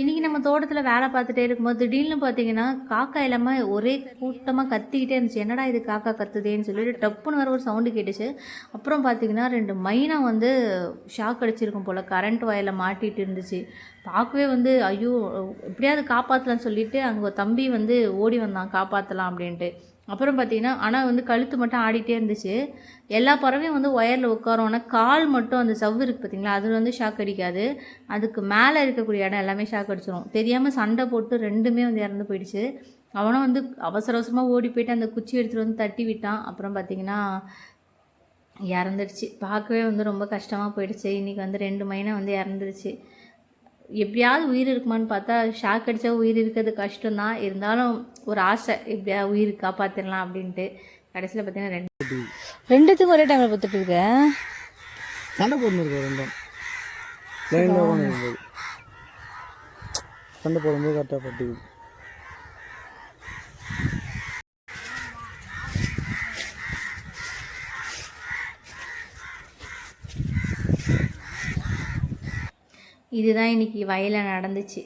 இன்றைக்கி நம்ம தோட்டத்தில் வேலை பார்த்துட்டே இருக்கும்போது திடீர்னு பார்த்தீங்கன்னா காக்கா எல்லாமே ஒரே கூட்டமாக கத்திக்கிட்டே இருந்துச்சு. என்னடா இது காக்கா கத்துதேன்னு சொல்லிட்டு டப்புன்னு வர ஒரு சவுண்டு கேட்டுச்சு. அப்புறம் பார்த்தீங்கன்னா ரெண்டு மைனா வந்து ஷாக் அடிச்சிருக்கும் போல் கரண்ட் வயலில் மாட்டிகிட்டு இருந்துச்சு. பார்க்கவே வந்து ஐயோ எப்படியாவது காப்பாற்றலாம்னு சொல்லிட்டு அங்கே தம்பி வந்து ஓடி வந்தான் காப்பாற்றலாம் அப்படின்ட்டு. அப்புறம் பார்த்தீங்கன்னா ஆனால் வந்து கழுத்து மட்டும் ஆடிட்டே இருந்துச்சு. எல்லா பறவையும் வந்து ஒயரில் உட்காரும். ஆனால் கால் மட்டும் அந்த சவ்வு இருக்குது பார்த்தீங்களா அதில் வந்து ஷாக் அடிக்காது. அதுக்கு மேலே இருக்கக்கூடிய இடம் எல்லாமே ஷாக் அடிச்சிடும் தெரியாமல் சண்டை போட்டு ரெண்டுமே வந்து இறந்து போயிடுச்சு. அவனும் வந்து அவசர அவசரமாக ஓடி போயிட்டு அந்த குச்சி எடுத்துகிட்டு வந்து தட்டி விட்டான். அப்புறம் பார்த்தீங்கன்னா இறந்துடுச்சு. பார்க்கவே வந்து ரொம்ப கஷ்டமாக போயிடுச்சு. இன்றைக்கி வந்து ரெண்டு மைனா வந்து இறந்துருச்சு. எப்படியாவது உயிர் இருக்குமான்னு பார்த்தா ஷாக் அடித்தா உயிர் இருக்கிறது கஷ்டம்தான். இருந்தாலும் ஒரு ஆசை எப்படியாவது உயிர் காப்பாற்றிடலாம் அப்படின்ட்டு. கடைசியில் பார்த்தீங்கன்னா ரெண்டு ரெண்டுத்துக்கும் ஒரே டைமில் பார்த்துட்டு இருக்கேன் சண்டை போட்டுருக்கு ரெண்டும். சண்டை போடும்போது கரெக்டாக பட்டுக்குது இதுதான் இன்னைக்கு வயலில் நடந்துச்சு.